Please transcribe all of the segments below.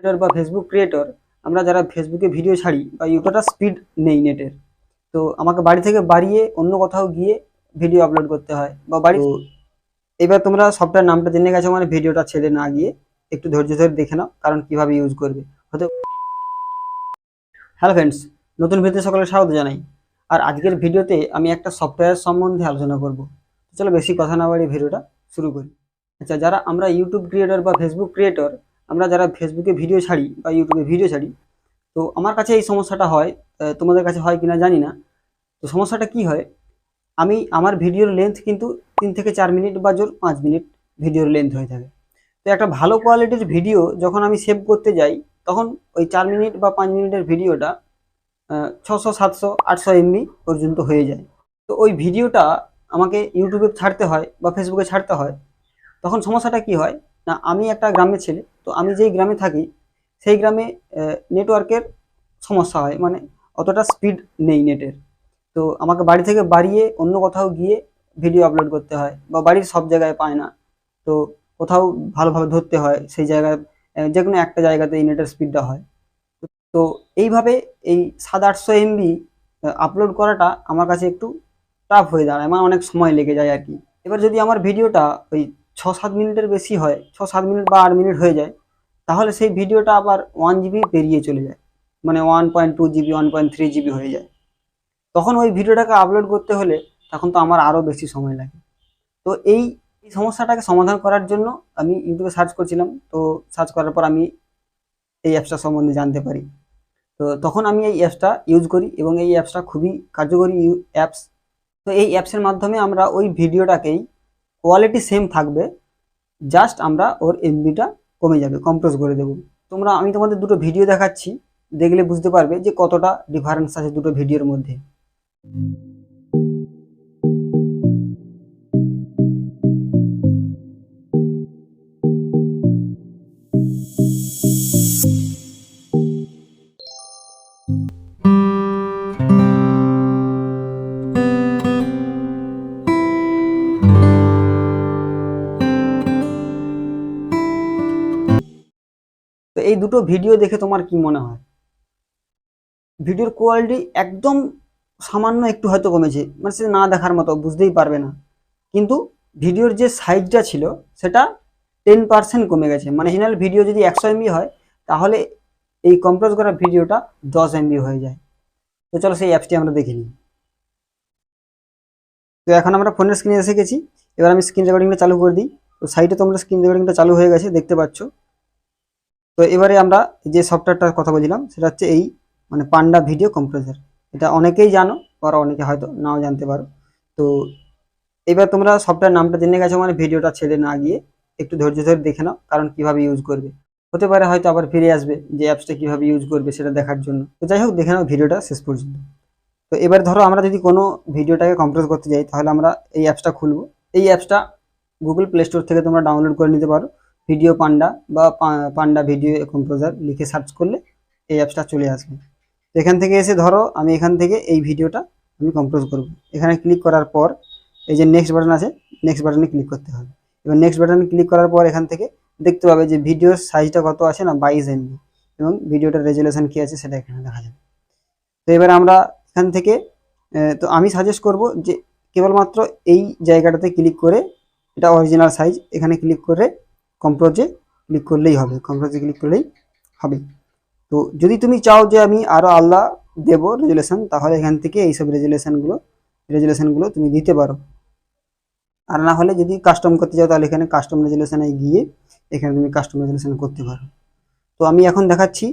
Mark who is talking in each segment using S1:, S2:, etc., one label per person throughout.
S1: Creator বা Facebook creator আমরা যারা ফেসবুকে ভিডিও ছাড়ি বা ইউটোটা স্পিড নেই নেটের তো আমাকে বাড়ি থেকে বাড়িয়ে অন্য কোথাও গিয়ে ভিডিও আপলোড করতে হয়। বা বাড়ি এবার তোমরা সফটওয়্যার নামটা জেনে গেছো মানে ভিডিওটা ছেড়ে না গিয়ে একটু ধৈর্য ধরে দেখে নাও কারণ কীভাবে ইউজ করবে। হতে হ্যালো ফ্রেন্ডস নতুন ভিডিওতে সকলে স্বাগত জানাই। আর আজকের ভিডিওতে আমি একটা সফটওয়্যার সম্বন্ধে আলোচনা করব। চলো বেশি কথা না বাড়িয়ে ভিডিওটা শুরু করি। আচ্ছা যারা আমরা ইউটিউব ক্রিয়েটর বা ফেসবুক ক্রিয়েটর আমরা যারা ফেসবুকে ভিডিও ছাড়ি বা ইউটিউবে ভিডিও ছাড়ি, তো আমার কাছে এই সমস্যাটা হয় তোমাদের কাছে হয় কিনা জানি না। তো সমস্যাটা কি হয়, আমি আমার ভিডিওর লেন্থ কিন্তু তিন থেকে চার মিনিট বা জোর পাঁচ মিনিট ভিডিওর লেন্থ হয়ে থাকে। তো একটা ভালো কোয়ালিটির ভিডিও যখন আমি সেভ করতে যাই, তখন ওই চার মিনিট বা পাঁচ মিনিটের ভিডিওটা ছশো, সাতশো, আটশো এমবি পর্যন্ত হয়ে যায়। তো ওই ভিডিওটা আমাকে ইউটিউবে ছাড়তে হয় বা ফেসবুকে ছাড়তে হয়, তখন সমস্যাটা কি হয় না, আমি একটা গ্রামের ছেলে, তো আমি যেই গ্রামে থাকি, সেই গ্রামে নেটওয়ার্কের সমস্যা হয় মানে অতটা স্পিড নেই নেটের তো আমাকে বাড়ি থেকে বাড়িয়ে অন্য কোথাও গিয়ে ভিডিও আপলোড করতে হয়, বা বাড়ির সব জায়গায় পায় না। তো কোথাও ভালোভাবে ধরতে হয়, সেই জায়গায় যে কোনো একটা জায়গাতে এই নেটের স্পিডটা হয়। তো এইভাবে এই সাত আটশো এমবি আপলোড করাটা আমার কাছে একটু টাফ হয়ে দাঁড়ায় আমার অনেক সময় লেগে যায় আর কি। এবার যদি আমার ভিডিওটা ওই ছ সাত মিনিটের বেশি হয় ছ সাত মিনিট বা আট মিনিট হয়ে যায়, তাহলে সেই ভিডিওটা আবার ওয়ান জিবি পেরিয়ে চলে যায় মানে one point two GB one point three GB হয়ে যায়। তখন ওই ভিডিওটাকে আপলোড করতে হলে তখন তো আমার আরও বেশি সময় লাগে। তো এই সমস্যাটাকে সমাধান করার জন্য আমি ইউটিউবে সার্চ করছিলাম, তো সার্চ করার পর আমি এই অ্যাপসটা সম্বন্ধে জানতে পারি। তো তখন আমি এই অ্যাপসটা ইউজ করি এবং এই অ্যাপসটা খুবই কার্যকরী অ্যাপস তো এই অ্যাপসের মাধ্যমে আমরা ওই ভিডিওটাকেই কোয়ালিটি সেম থাকবে জাস্ট আমরা ওর এমবিটা কমে যাবে কম্প্রেস করে দেবো। তোমরা, আমি তোমাদের দুটো ভিডিও দেখাচ্ছি, দেখলে বুঝতে পারবে যে কতটা ডিফারেন্স আছে দুটো ভিডিওর মধ্যে। তো এই দুটো ভিডিও দেখে তোমার কি মনে হয়? ভিডিওর কোয়ালিটি একদম সামান্য একটু হয়তো কমেছে মানে সে না দেখার মতো, বুঝতেই পারবে না। কিন্তু ভিডিওর যে সাইজটা ছিল, সেটা টেন পার্সেন্ট কমে গেছে। মানে হিনাল ভিডিও যদি একশো এমবি হয়, তাহলে এই কম্প্রেস করা ভিডিওটা দশ এমবি হয়ে যায়। তো চলো সেই অ্যাপসটি আমরা দেখে নিই। তো এখন আমরা ফোনের স্ক্রিনে এসে গেছি। এবার আমি স্ক্রিন রেকর্ডিংটা চালু করে দিই। তো সাইডে তোমরা স্ক্রিন রেকর্ডিংটা চালু হয়ে গেছে, দেখতে পাচ্ছ। তো এবারে আমরা যে সফটওয়্যারটার কথা বলছিলাম, সেটা হচ্ছে এই মানে পান্ডা ভিডিও কম্প্রেসার। এটা অনেকেই জানো আর অনেকে হয়তো নাও জানতে পারো। তো এবার তোমরা সফটওয়্যার নামটা জেনে গেছো মানে ভিডিওটা ছেড়ে না গিয়ে একটু ধৈর্য ধরে দেখে নাও, কারণ কীভাবে ইউজ করবে। হতে পারে হয়তো আবার ফিরে আসবে যে অ্যাপসটা কীভাবে ইউজ করবে সেটা দেখার জন্য। তো যাই হোক, দেখে নাও ভিডিওটা শেষ পর্যন্ত। তো এবার ধরো আমরা যদি কোনো ভিডিওটাকে কম্প্রেস করতে যাই, তাহলে আমরা এই অ্যাপসটা খুলবো। এই অ্যাপসটা গুগল প্লে স্টোর থেকে তোমরা ডাউনলোড করে নিতে পারো। ভিডিও পান্ডা বা পান্ডা ভিডিও কম্পোজার লিখে সার্চ করলে এই অ্যাপসটা চলে আসবে। এখান থেকে এসে ধরো আমি এখান থেকে এই ভিডিওটা আমি কম্পোজ করব। এখানে ক্লিক করার পর এই যে নেক্সট বাটন আছে নেক্সট বাটনে ক্লিক করতে হবে। এবার নেক্সট বাটনে ক্লিক করার পর এখান থেকে দেখতে পাবে যে ভিডিওর সাইজটা কত আছে না বাইশ এমবি এবং ভিডিওটার রেজুলেশন কী আছে সেটা এখানে দেখা যাবে। তো এবার আমরা এখান থেকে তো আমি সাজেস্ট করব যে কেবলমাত্র এই জায়গাটাতে ক্লিক করে এটা অরিজিনাল সাইজ এখানে ক্লিক করে কম্পোজে ক্লিক করলেই হবে। কম্পোজে ক্লিক করলেই হবে। তো যদি তুমি চাও যে আমি আরও আলাদা দেবো রেজুলেশন তাহলে এখান থেকে এইসব রেজুলেশনগুলো রেজুলেশনগুলো তুমি দিতে পারো। আর না হলে যদি কাস্টম করতে চাও, তাহলে এখানে কাস্টম রেজুলেশনে গিয়ে এখানে তুমি কাস্টম রেজুলেশন করতে পারো। তো আমি এখন দেখাচ্ছি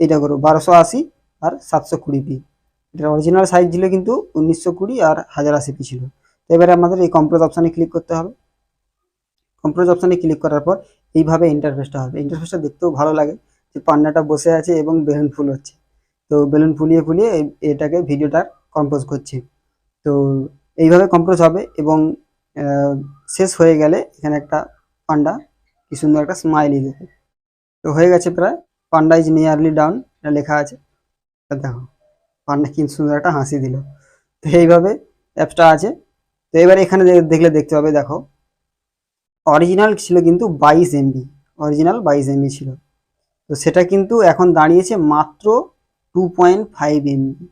S1: এটা করো, বারোশো আশি আর সাতশো কুড়ি পি। এটার অরিজিনাল সাইজ ছিল কিন্তু উনিশশো কুড়ি আর হাজার আশি পি ছিল। তো এবারে আমাদের এই কম্প্রোজ অপশানে ক্লিক করতে হবে। কম্পোজ অপশানে ক্লিক করার পর এইভাবে ইন্টারফেসটা হবে। ইন্টারফেসটা দেখতেও ভালো লাগে যে পান্নাটা বসে আছে এবং বেলুন ফুল হচ্ছে। তো বেলুন ফুলিয়ে ফুলিয়ে এটাকে ভিডিওটা কম্পোজ করছে। তো এইভাবে কম্পোজ হবে এবং শেষ হয়ে গেলে এখানে একটা পান্ডা কি সুন্দর একটা স্মাইলি দেবে তো হয়ে গেছে প্রায়, পান্ডা ইজ নিয়ারলি ডাউন এটা লেখা আছে। দেখো, পান্ডা কি সুন্দর একটা হাসি দিল। তো এইভাবে অ্যাপসটা আছে। তো এবার এখানে দেখলে দেখতে পাবে, দেখো অরিজিনাল ছিল কিন্তু বাইশ এমবি অরিজিনাল বাইশ এমবি ছিল। তো সেটা কিন্তু এখন দাঁড়িয়েছে মাত্র টু পয়েন্ট ফাইভ এমবি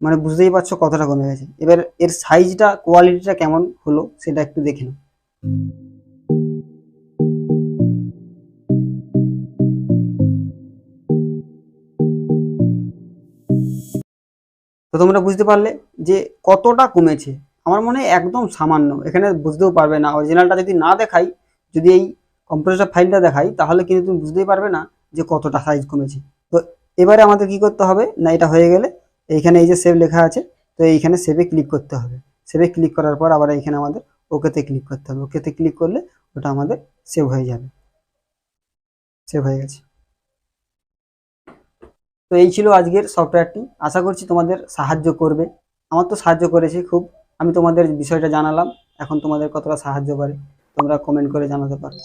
S1: মানে বুঝতেই পারছ কতটা কমে গেছে। এবার এর সাইজটা কোয়ালিটিটা কেমন হলো সেটা একটু দেখে নাও। তো তোমরা বুঝতে পারলে যে কতটা কমেছে। আমার মনে একদম সামান্য। এখানে বুঝতেও পারবে না। অরিজিনালটা যদি না দেখাই, যদি এই কম্প্রেসর ফাইলটা দেখাই, তাহলে কিন্তু তুমি বুঝতেই পারবে না যে কতটা সাইজ কমেছে। তো এবারে আমাদের কি করতে হবে? না, এটা হয়ে গেলে এইখানে এই যে সেভ লেখা আছে, তো এইখানে সেভে ক্লিক করতে হবে। সেভে ক্লিক করার পর আবার এইখানে আমাদের ওকেতে ক্লিক করতে হবে। ওকেতে ক্লিক করলে ওটা আমাদের সেভ হয়ে যাবে। সেভ হয়ে গেছে। তো এই ছিল আজকের সফটওয়্যারটি আশা করছি তোমাদের সাহায্য করবে। আমার তো সাহায্য করেছে খুব। আমি তোমাদের বিষয়টা জানালাম, এখন তোমাদের কতটা সাহায্য করে তোমরা কমেন্ট করে জানাতে পারো।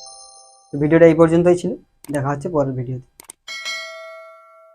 S1: ভিডিওটা এই পর্যন্তই ছিল, দেখা হচ্ছে পরের ভিডিওতে।